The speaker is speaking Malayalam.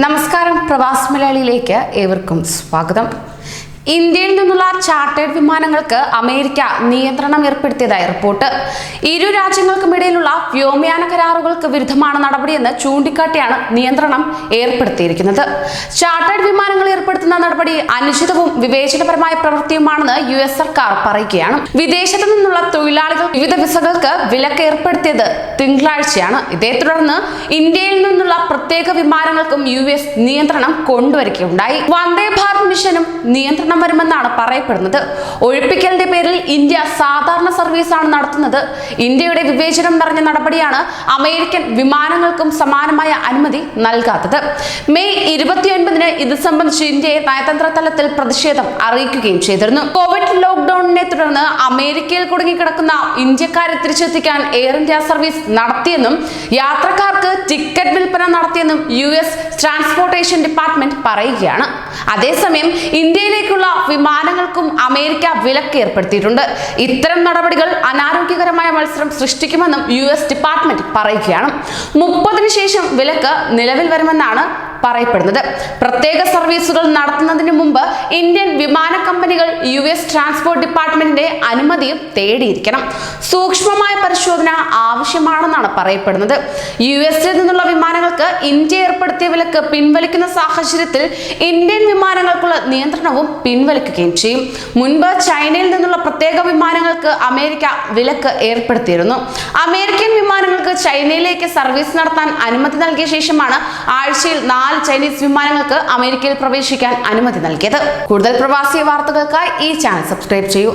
നമസ്കാരം പ്രവാസ് മലയാളിയിലേക്ക് ഏവർക്കും സ്വാഗതം. ഇന്ത്യയിൽ നിന്നുള്ള ചാർട്ടേഡ് വിമാനങ്ങൾക്ക് അമേരിക്ക നിയന്ത്രണം ഏർപ്പെടുത്തിയതായി റിപ്പോർട്ട്. ഇരു രാജ്യങ്ങൾക്കുമിടയിലുള്ള വ്യോമയാന കരാറുകൾക്ക് വിരുദ്ധമാണ് നടപടിയെന്ന് ചൂണ്ടിക്കാട്ടിയാണ് നിയന്ത്രണം ഏർപ്പെടുത്തിയിരിക്കുന്നത്. ചാർട്ടേഡ് വിമാനങ്ങൾ ഏർപ്പെടുത്തുന്ന നടപടി അനുചിതവും വിവേചനപരമായ പ്രവൃത്തിയുമാണെന്ന് യു എസ് സർക്കാർ പറയുകയാണ്. വിദേശത്തു നിന്നുള്ള തൊഴിലാളികൾ വിവിധ വിസകൾക്ക് വിലക്ക് ഏർപ്പെടുത്തിയത് തിങ്കളാഴ്ചയാണ്. ഇതേ തുടർന്ന് ഇന്ത്യയിൽ നിന്നുള്ള പ്രത്യേക വിമാനങ്ങൾക്കും യു എസ് നിയന്ത്രണം കൊണ്ടുവരികയുണ്ടായി. വന്ദേ ഭാരത് മിഷനും നിയന്ത്രണം വരുമെന്നാണ് പറയപ്പെടുന്നത്. ഒഴിപ്പിക്കലിന്റെ പേരിൽ ഇന്ത്യ സാധാരണ സർവീസാണ് നടത്തുന്നത്. ഇന്ത്യയുടെ വിവേചനം നിറഞ്ഞ നടപടിയാണ് അമേരിക്കൻ വിമാനങ്ങൾക്കും സമാനമായ അനുമതി നൽകാത്തത്. മെയ് ഇരുപത്തിയൊൻപതിന് ഇത് സംബന്ധിച്ച് ഇന്ത്യയെ നയതന്ത്ര തലത്തിൽ പ്രതിഷേധം അറിയിക്കുകയും ചെയ്തിരുന്നു. കോവിഡ് ലോക്ക്ഡൌണിനെ തുടർന്ന് അമേരിക്കയിൽ കുടുങ്ങിക്കിടക്കുന്ന ഇന്ത്യക്കാരെ തിരിച്ചെത്തിക്കാൻ എയർ ഇന്ത്യ സർവീസ് നടത്തിയെന്നും യാത്രക്കാർക്ക് ടിക്കറ്റ് വിൽപ്പന നടത്തിയെന്നും യു എസ് ട്രാൻസ്പോർട്ടേഷൻ ഡിപ്പാർട്ട്മെന്റ് പറയുകയാണ്. അതേസമയം ഇന്ത്യയിലേക്കുള്ള വിമാനങ്ങൾക്കും അമേരിക്ക വിലക്ക് ഏർപ്പെടുത്തിയിട്ടുണ്ട് ഇത്തരം നടപടികൾ അനാരോഗ്യകരമായ മത്സരം സൃഷ്ടിക്കുമെന്നും യു എസ് ഡിപ്പാർട്ട്മെന്റ് പറയുകയാണ്. മുപ്പതിനു ശേഷം വിലക്ക് നിലവിൽ വരുമെന്നാണ് പറയപ്പെടുന്നത്. പ്രത്യേക സർവീസുകൾ നടത്തുന്നതിന് മുമ്പ് ഇന്ത്യൻ വിമാന കമ്പനികൾ യു എസ് ട്രാൻസ്പോർട്ട് ഡിപ്പാർട്ട്മെന്റിന്റെ അനുമതിയും തേടിയിരിക്കണം. സൂക്ഷ്മമായ പരിശോധന ആവശ്യമാണെന്നാണ് പറയപ്പെടുന്നത്. യു എസിൽ നിന്നുള്ള വിമാനങ്ങൾക്ക് ഇന്ത്യ ഏർപ്പെടുത്തിയ വിലക്ക് പിൻവലിക്കുന്ന സാഹചര്യത്തിൽ ഇന്ത്യൻ വിമാനങ്ങൾക്കുള്ള നിയന്ത്രണവും പിൻവലിക്കുകയും ചെയ്യും. മുൻപ് ചൈനയിൽ നിന്നുള്ള പ്രത്യേക വിമാനങ്ങൾക്ക് അമേരിക്ക വിലക്ക് ഏർപ്പെടുത്തിയിരുന്നു. അമേരിക്കൻ വിമാനങ്ങൾക്ക് ചൈനയിലേക്ക് സർവീസ് നടത്താൻ അനുമതി നൽകിയ ശേഷമാണ് ആഴ്ചയിൽ നാല് ചൈനീസ് വിമാനങ്ങൾക്ക് അമേരിക്കയിൽ പ്രവേശിക്കാൻ അനുമതി നൽകിയത്. കൂടുതൽ പ്രവാസി വാർത്തകൾക്കായി ഈ ചാനൽ സബ്സ്ക്രൈബ് ചെയ്യൂ.